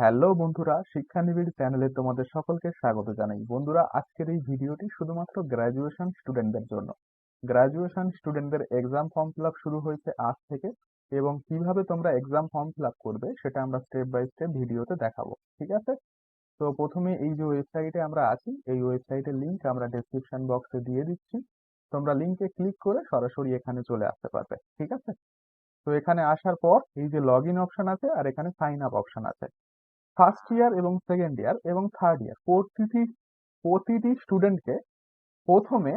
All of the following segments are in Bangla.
হ্যালো বন্ধুরা, শিক্ষানিবিড় চ্যানেলে তোমাদের সকলকে স্বাগত জানাই। বন্ধুরা, আজকের এই ভিডিওটি শুধুমাত্র গ্র্যাজুয়েশন স্টুডেন্টদের জন্য। গ্রাজুয়েশন স্টুডেন্টদের এক্সাম ফর্ম ফিল শুরু হয়েছে আজ থেকে এবং কীভাবে তোমরা এক্সাম ফর্ম ফিল করবে সেটা আমরা স্টেপ বাই স্টেপ ভিডিওতে দেখাবো, ঠিক আছে? তো প্রথমে এই যে ওয়েবসাইটে আমরা আছি, এই ওয়েবসাইটের লিঙ্ক আমরা ডেসক্রিপশন বক্সে দিয়ে দিচ্ছি। তোমরা লিংকে ক্লিক করে সরাসরি এখানে চলে আসতে পারবে, ঠিক আছে? তো এখানে আসার পর এই যে লগ ইন অপশন আছে আর এখানে সাইন আপ অপশন আছে। ফার্স্ট ইয়ার এবং সেকেন্ড ইয়ার এবং থার্ড ইয়ার প্রতিটি প্রতিটি স্টুডেন্টকে প্রথমে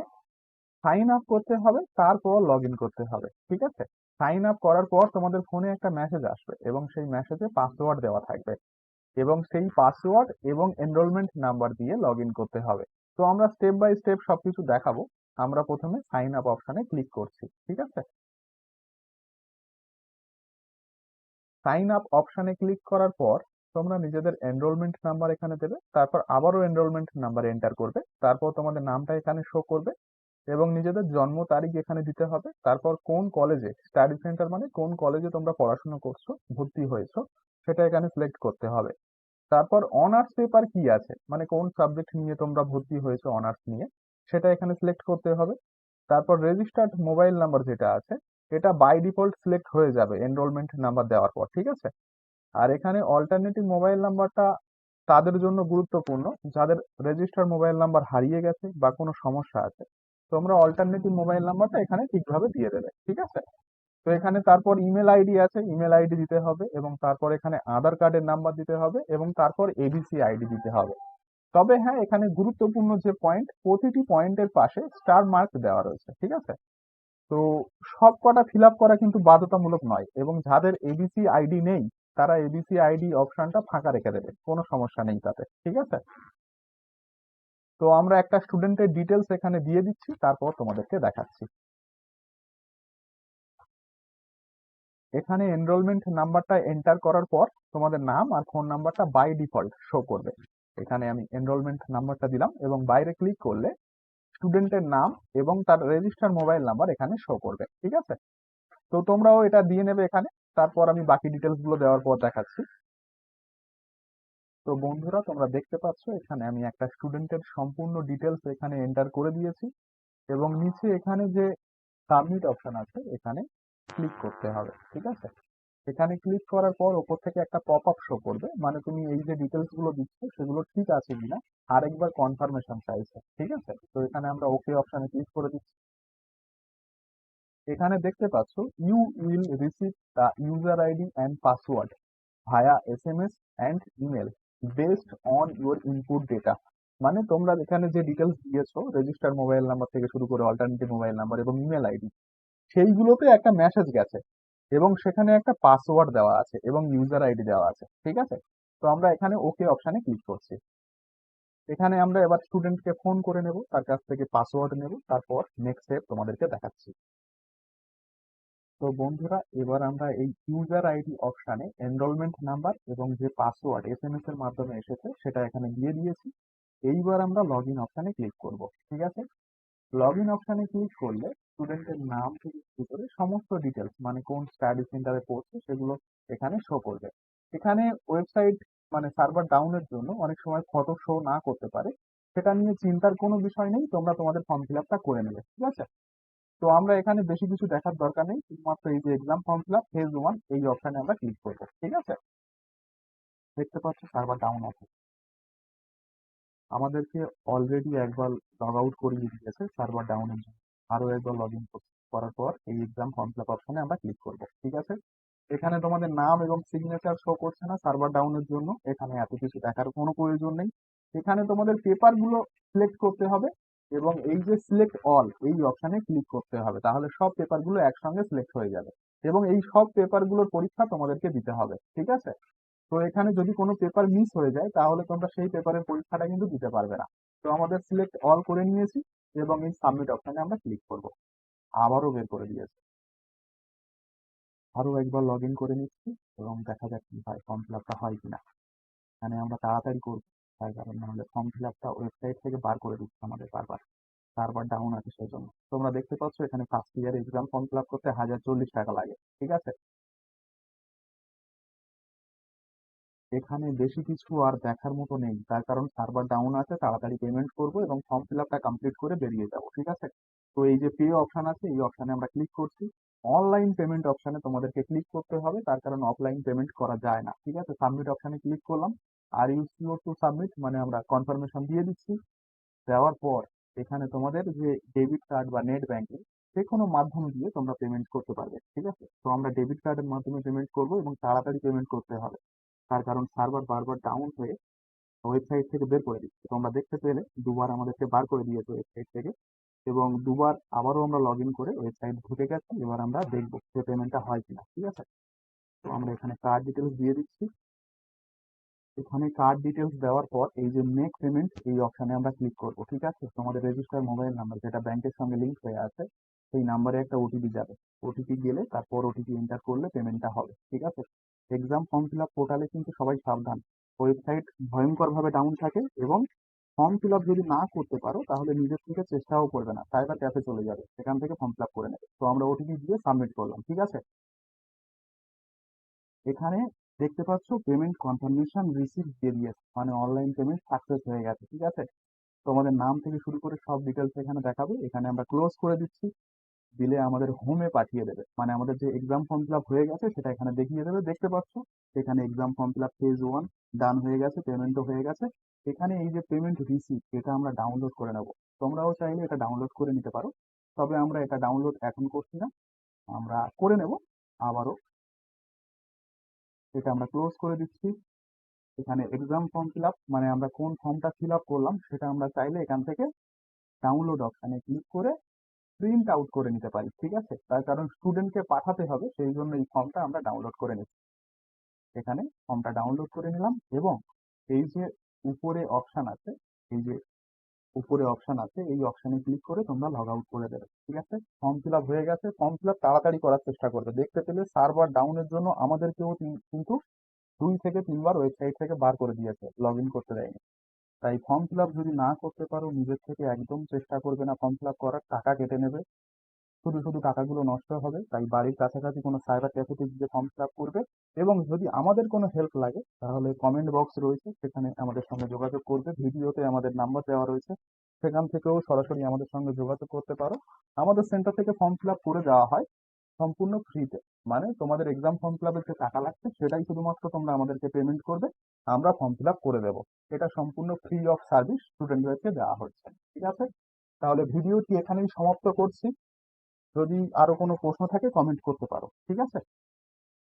সাইন আপ করতে হবে, তারপর লগ ইন করতে হবে, ঠিক আছে? সাইন আপ করার পর তোমাদের ফোনে একটা মেসেজ আসবে এবং সেই মেসেজে পাসওয়ার্ড দেওয়া থাকবে এবং সেই পাসওয়ার্ড এবং এনরোলমেন্ট নাম্বার দিয়ে লগ ইন করতে হবে। তো আমরা স্টেপ বাই স্টেপ সবকিছু দেখাবো, আমরা প্রথমে সাইন আপ অপশনে ক্লিক করছি, ঠিক আছে? সাইন আপ অপশনে ক্লিক করার পর তোমরা নিজেদের এনরোলমেন্ট নাম্বার এখানে দেবে, তারপর আবারও এনরোলমেন্ট নাম্বার এন্টার করবে, তারপর তোমাদের নামটা এখানে শো করবে এবং নিজেদের জন্ম তারিখ এখানে দিতে হবে, তারপর কোন কলেজে স্টাডি সেন্টার মানে কোন কলেজে তোমরা পড়াশোনা করছ, ভর্তি হয়েছো, সেটা এখানে সিলেক্ট করতে হবে। তারপর অনার্স পেপার কি আছে? মানে কোন সাবজেক্ট নিয়ে তোমরা ভর্তি হয়েছো অনার্স নিয়ে, সেটা এখানে সিলেক্ট করতে হবে। তারপর রেজিস্টার্ড মোবাইল নাম্বার যেটা আছে, এটা বাই ডিফল্ট সিলেক্ট হয়ে যাবে এনরোলমেন্ট নাম্বার দেওয়ার পর, ঠিক আছে? আর এখানে অল্টারনেটিভ মোবাইল নাম্বারটা তাদের জন্য গুরুত্বপূর্ণ। যাদের রেজিস্টার মোবাইল নাম্বার হারিয়ে গেছে বা কোনো সমস্যা আছে, তোমরা অল্টারনেটিভ মোবাইল নাম্বারটা এখানে ঠিকভাবে দিয়ে দেবে, ঠিক আছে? তো এখানে তারপর ইমেল আইডি আছে ইমেল আইডি দিতে হবে এবং তারপর এখানে আধার কার্ডের নাম্বার দিতে হবে এবং তারপর এবিসি আইডি দিতে হবে। তবে হ্যাঁ এখানে গুরুত্বপূর্ণ যে পয়েন্ট প্রতিটি পয়েন্টের পাশে স্টার মার্ক দেওয়া রয়েছে, ঠিক আছে? তো সব কটা ফিল করা কিন্তু বাধ্যতামূলক নয় এবং যাদের এবিসি আইডি নেই তারা এবিসি আইডি অপশনটা ফাঁকা রেখে দেবে, কোনো সমস্যা নেই তাতে, ঠিক আছে? তো আমরা একটা স্টুডেন্টের ডিটেলস এখানে দিয়ে দিচ্ছি, তারপর তোমাদেরকে দেখাচ্ছি। এখানে এনরোলমেন্ট নাম্বারটা এন্টার করার পর তোমাদের নাম আর ফোন নাম্বারটা বাই ডিফল্ট শো করবে। এখানে আমি এনরোলমেন্ট নাম্বারটা দিলাম এবং বাইরে ক্লিক করলে স্টুডেন্টের নাম এবং তার রেজিস্টার মোবাইল নাম্বার এখানে শো করবে, ঠিক আছে? তো তোমরাও এটা দিয়ে নেবে এখানে। তারপর আমি বাকি ডিটেলসগুলো দেওয়ার পর দেখাচ্ছি। তো বন্ধুরা, তোমরা দেখতে পাচ্ছ, এখানে আমি একটা স্টুডেন্টের সম্পূর্ণ ডিটেলস এখানে এন্টার করে দিয়েছি এবং নিচে এখানে যে সাবমিট অপশন আছে, এখানে ক্লিক করতে হবে, ঠিক আছে? এখানে ক্লিক করার পর ওপর থেকে একটা পপ আপ শো করবে মানে তুমি এই যে ডিটেলসগুলো দিচ্ছ, সেগুলো ঠিক আছে কিনা, আরেকবার কনফার্মেশন চাইছে, ঠিক আছে? তো এখানে আমরা ওকে অপশনে ক্লিক করে দিচ্ছি। এখানে দেখতে পাচ্ছ you will receive the user ID and password via S M S and email based on your input data মানে তোমরা এখানে যে ডিটেলস দিয়েছ রেজিস্টার মোবাইল নাম্বার থেকে শুরু করে অল্টারনেটিভ মোবাইল নাম্বার এবং ইমেল আইডি সেইগুলোতে একটা মেসেজ গেছে এবং সেখানে একটা পাসওয়ার্ড দেওয়া আছে এবং ইউজার আইডি দেওয়া আছে, ঠিক আছে? তো আমরা এখানে ওকে অপশানে ক্লিক করছি। এখানে আমরা এবার স্টুডেন্টকে ফোন করে নেব, তার কাছ থেকে পাসওয়ার্ড নেব, তারপর নেক্সট স্টেপ তোমাদেরকে দেখাচ্ছি। তো বন্ধুরা, এবার আমরা এই ইউজার আইডি অপশানে এনরোলমেন্ট নাম্বার এবং যে পাসওয়ার্ড এস এম এস এর মাধ্যমে এসেছে সেটা এখানে দিয়ে দিয়েছি। এইবার আমরা লগ ইন অপশানে ক্লিক করব, ঠিক আছে? লগ ইন অপশানে ক্লিক করলে স্টুডেন্টের নাম থেকে শুরু করে সমস্ত ডিটেলস মানে কোন স্টাডি সেন্টারে পড়ছে সেগুলো এখানে শো করবে। এখানে ওয়েবসাইট মানে সার্ভার ডাউনের জন্য অনেক সময় ফটো শো না করতে পারে। সেটা নিয়ে চিন্তার কোনো বিষয় নেই, তোমরা তোমাদের ফর্ম ফিল করে নেবে, ঠিক আছে? তো আমরা এখানে বেশি কিছু দেখার দরকার নেই। শুধুমাত্র এই যে exam form fill up phase one এই অপশানে আমরা ক্লিক করব, ঠিক আছে? দেখতে পাচ্ছ সার্ভার ডাউন আছে। আমাদেরকে অলরেডি একবার লগ আউট করিয়ে দিয়েছে সার্ভার ডাউনের জন্য। আরও একবার লগ ইন করার পর এই এক্সাম ফর্ম ফিল আপ অপশানে আমরা ক্লিক করব, ঠিক আছে? এখানে তোমাদের নাম এবং সিগনেচার শো করছে না সার্ভার ডাউনের জন্য। এখানে এত কিছু দেখার কোনো প্রয়োজন নেই। এখানে তোমাদের পেপারগুলো সিলেক্ট করতে হবে। এবং এই যে সিলেক্ট অল এই অপশানে ক্লিক করতে হবে। তাহলে সব পেপারগুলো একসঙ্গে সিলেক্ট হয়ে যাবে। এবং এই সব পেপারগুলোর পরীক্ষা তোমাদেরকে দিতে হবে, ঠিক আছে? তো এখানে যদি কোনো পেপার মিস হয়ে যায়, তাহলে তোমরা সেই পেপারের পরীক্ষাটা কিন্তু দিতে পারবে না। তো আমাদের সিলেক্ট অল করে নিয়েছি এবং এই সাবমিট অপশানে আমরা ক্লিক করব। আবারও বের করে দিয়েছি। আরও একবার লগ করে নিচ্ছি এবং দেখা যাক কি হয় ফর্ম ফিল হয় কিনা। এখানে আমরা তাড়াতাড়ি করব। তাই কারণ নাহলে ফর্ম ফিল আপটা ওয়েবসাইট থেকে বার করে দিচ্ছে আমাদের বারবার। সার্ভার ডাউন আছে সেই জন্য তোমরা দেখতে পাচ্ছ এখানে first year exam form fill up করতে হাজার চল্লিশ টাকা লাগে, ঠিক আছে? এখানে বেশি কিছু আর দেখার মতো নেই। তার কারণ সার্ভার ডাউন আছে, তাড়াতাড়ি পেমেন্ট করব এবং ফর্ম ফিল আপটা কমপ্লিট করে বেরিয়ে যাব, ঠিক আছে? তো এই যে পে অপশন আছে, এই অপশনে আমরা ক্লিক করছি। অনলাইন পেমেন্ট অপশনে তোমাদেরকে ক্লিক করতে হবে, তার কারণ অফলাইন পেমেন্ট করা যায় না, ঠিক আছে? সাবমিট অপশনে ক্লিক করলাম। Are you sure to submit মানে আমরা কনফার্মেশন দিয়ে দিচ্ছি। দেওয়ার পর এখানে তোমাদের যে ডেবিট কার্ড বা নেট ব্যাংকিং যে কোনো মাধ্যম দিয়ে তোমরা পেমেন্ট করতে পারবে, ঠিক আছে? তো আমরা ডেবিট কার্ডের মাধ্যমে পেমেন্ট করব এবং তাড়াতাড়ি পেমেন্ট করতে হবে। তার কারণ সার্ভার বারবার ডাউন হয়ে ওয়েবসাইট থেকে বের করে দিচ্ছে। তোমরা দেখতে পেলে দুবার আমাদেরকে বার করে দিয়েছে ওয়েবসাইট থেকে এবং দুবার আবারও আমরা লগ ইন করে ওয়েবসাইট ঢুকে গেছি। এবার আমরা দেখব যে পেমেন্টটা হয় কিনা, ঠিক আছে? তো আমরা এখানে কার্ড ডিটেলস দিয়ে দিচ্ছি। এখানে কার্ড ডিটেলস দেওয়ার পর এই যে মেক পেমেন্ট এই অপশানে আমরা ক্লিক করব, ঠিক আছে? তোমাদের রেজিস্টার মোবাইল নাম্বার যেটা ব্যাংকের সঙ্গে লিঙ্ক হয়ে আছে, সেই নাম্বারে একটা ওটিপি যাবে। ওটিপি গেলে তারপর ওটিপি এন্টার করলে পেমেন্টটা হবে, ঠিক আছে? এক্সাম ফর্ম ফিল আপ পোর্টালে কিন্তু সবাই সাবধান। ওয়েবসাইট ভয়ঙ্করভাবে ডাউন থাকে এবং ফর্ম ফিল আপ যদি না করতে পারো, তাহলে নিজের থেকে চেষ্টাও করবে না সাইবার ক্যাফে চলে যাবে, সেখান থেকে ফর্ম ফিল আপ করে নেবে। তো আমরা ওটিপি দিয়ে সাবমিট করলাম, ঠিক আছে? এখানে দেখতে পাচ্ছ পেমেন্ট কনফার্মেশন রিসিভ দিয়ে দিয়েছে মানে অনলাইন পেমেন্ট সাকসেস হয়ে গেছে, ঠিক আছে? তোমাদের নাম থেকে শুরু করে সব ডিটেলস এখানে দেখাবে। এখানে আমরা ক্লোজ করে দিচ্ছি। দিলে আমাদের হোমে পাঠিয়ে দেবে। মানে আমাদের যে এক্সাম ফর্ম ফিল আপ হয়ে গেছে, সেটা এখানে দেখিয়ে দেবে। দেখতে পাচ্ছ, এখানে exam form fill up phase one done হয়ে গেছে পেমেন্টও হয়ে গেছে। এখানে এই যে পেমেন্ট রিসিভ এটা আমরা ডাউনলোড করে নেব। তোমরাও চাইলে এটা ডাউনলোড করে নিতে পারো। তবে আমরা এটা ডাউনলোড এখন করছি না। আমরা করে নেব, আবারও এটা আমরা ক্লোজ করে দিচ্ছি। এখানে এক্সাম ফর্ম ফিল আপ মানে আমরা কোন ফর্মটা ফিল আপ করলাম সেটা আমরা চাইলে এখান থেকে ডাউনলোড অপশানে ক্লিক করে প্রিন্ট আউট করে নিতে পারি, ঠিক আছে? তার কারণ স্টুডেন্টকে পাঠাতে হবে, সেই জন্য এই ফর্মটা আমরা ডাউনলোড করে নিচ্ছি। এখানে ফর্মটা ডাউনলোড করে নিলাম এবং এই যে উপরে অপশান আছে, এই যে উপরে অপশান আছে, এই অপশানে ক্লিক করে তোমরা লগ আউট করে দেবে, ঠিক আছে? ফর্ম ফিল আপ হয়ে গেছে ফর্ম ফিল আপ তাড়াতাড়ি করার চেষ্টা করবে, দেখতে পেলে সার্ভার ডাউনের জন্য আমাদেরকেও কিন্তু দুই থেকে তিনবার ওয়েবসাইট থেকে বার করে দিয়েছে লগ ইন করতে দেয়নি। তাই ফর্ম ফিল আপ যদি না করতে পারো, নিজের থেকে একদম চেষ্টা করবে না ফর্ম ফিল আপ করার, টাকা কেটে নেবে। শুধু শুধু টাকাগুলো নষ্ট হবে, তাই বাড়ির কাছাকাছি কোনো সাইবার ক্যাফেতে গিয়ে ফর্ম ফিল করবে এবং যদি আমাদের কোনো হেল্প লাগে, তাহলে কমেন্ট বক্স রয়েছে, সেখানে আমাদের সঙ্গে যোগাযোগ করবে, ভিডিওতে আমাদের নাম্বার দেওয়া রয়েছে, সেখান থেকেও সরাসরি আমাদের সঙ্গে যোগাযোগ করতে পারো। আমাদের সেন্টার থেকে ফর্ম ফিল করে দেওয়া হয় সম্পূর্ণ ফ্রিতে মানে তোমাদের এক্সাম ফর্ম ফিল যে টাকা লাগছে, সেটাই শুধুমাত্র তোমরা আমাদেরকে পেমেন্ট করবে, আমরা ফর্ম ফিল করে দেবো। এটা সম্পূর্ণ ফ্রি অফ সার্ভিস স্টুডেন্টদেরকে দেওয়া হচ্ছে, ঠিক আছে? তাহলে ভিডিওটি এখানেই সমাপ্ত করছি। যদি আরও কোনো প্রশ্ন থাকে কমেন্ট করতে পারো ঠিক আছে?